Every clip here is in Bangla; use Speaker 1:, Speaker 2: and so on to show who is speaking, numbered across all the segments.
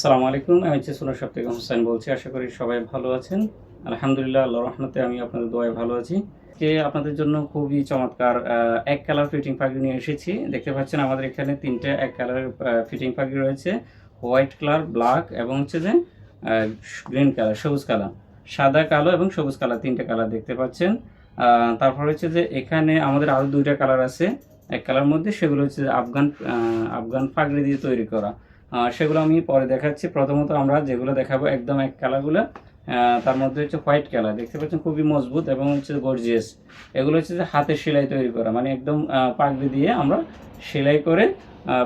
Speaker 1: সালামু আলাইকুম, আমি হচ্ছে সব থেকে হোসেন বলছি। আশা করি সবাই ভালো আছেন। আলহামদুলিল্লাহ আল্লাহ রহমতে আমি আপনাদের দোয়ায় ভালো আছি। যে আপনাদের জন্য খুবই চমৎকার এক কালার ফিটিং পাখি নিয়ে এসেছি। দেখতে পাচ্ছেন আমাদের এখানে তিনটে এক কালারের ফিটিং পাখি রয়েছে। হোয়াইট কালার, ব্ল্যাক এবং হচ্ছে যে গ্রিন কালার, সবুজ কালার। সাদা, কালো এবং সবুজ কালার, তিনটে কালার দেখতে পাচ্ছেন। তারপর হচ্ছে যে, এখানে আমাদের আরও দুইটা কালার আছে। এক কালার মধ্যে সেগুলো হচ্ছে আফগান আফগান পাগড়ি দিয়ে তৈরি করা। সেগুলো আমি পরে দেখাচ্ছি। প্রথমত আমরা যেগুলো দেখাবো একদম এক কালারগুলো তার মধ্যে হচ্ছে হোয়াইট কালার। দেখতে পাচ্ছেন খুবই মজবুত এবং হচ্ছে গর্জিয়াস। এগুলো হচ্ছে যে হাতে সেলাই তৈরি করা মানে একদম পাগড়ি দিয়ে আমরা সেলাই করে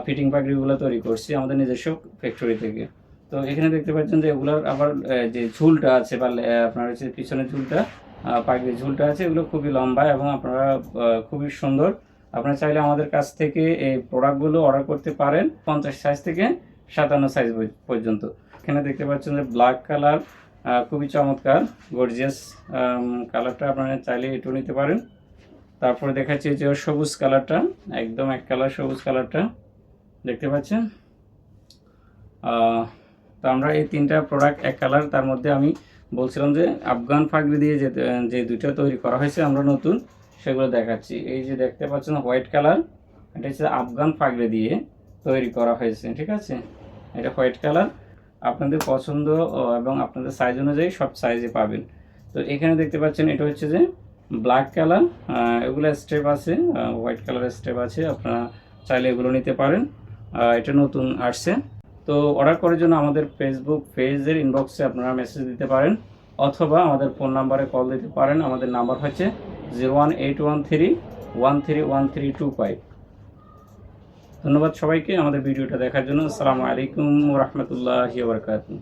Speaker 1: ফিটিং পাগড়িগুলো তৈরি করছি আমাদের নিজস্ব ফ্যাক্টরি থেকে। তো এখানে দেখতে পাচ্ছেন যে এগুলোর আবার যে ঝুলটা আছে বা আপনার হচ্ছে পিছনের ঝুলটা পাগড়ির ঝুলটা আছে, এগুলো খুবই লম্বা এবং আপনারা খুবই সুন্দর। আপনারা চাইলে আমাদের কাছ থেকে এই প্রোডাক্টগুলো অর্ডার করতে পারেন। পঞ্চাশ সাইজ থেকে সাতান্ন সাইজ পর্যন্ত। এখানে দেখতে পাচ্ছেন যে ব্ল্যাক কালার খুবই চমৎকার গর্জিয়াস কালারটা আপনারা চাইলে এটু নিতে পারেন। তারপরে দেখাচ্ছি যে সবুজ কালারটা একদম এক কালার সবুজ কালারটা দেখতে পাচ্ছেন? তো আমরা এই তিনটা প্রোডাক্ট এক কালার তার মধ্যে আমি বলছিলাম যে আফগান ফাগড়ি দিয়ে যে যে দুইটা তৈরি করা হয়েছে, আমরা নতুন, সেগুলো দেখাচ্ছি। এই যে দেখতে পাচ্ছেন হোয়াইট কালার এটা হচ্ছে আফগান ফাগড়ি দিয়ে তৈরি করা হয়েছে, ঠিক আছে? এটা হোয়াইট কালার। আপনাদের পছন্দ এবং আপনাদের সাইজ অনুযায়ী সব সাইজে পাবেন। তো এখানে দেখতে পাচ্ছেন, এটা হচ্ছে যে ব্ল্যাক কালার এগুলো স্টেপ আছে হোয়াইট কালারের স্টেপ আছে, আপনারা চাইলে এগুলো নিতে পারেন। এটা নতুন আসছে। তো অর্ডার করার জন্য আমাদের ফেসবুক পেজের ইনবক্সে আপনারা মেসেজ দিতে পারেন, অথবা আমাদের ফোন নাম্বারে কল দিতে পারেন। আমাদের নাম্বার হচ্ছে zero one eight one three one three one three two five ধন্যবাদ সবাইকে আমাদের ভিডিওটা দেখার জন্য। আসসালামু আলাইকুম রহমতুল্লাহ বারকাতুহ।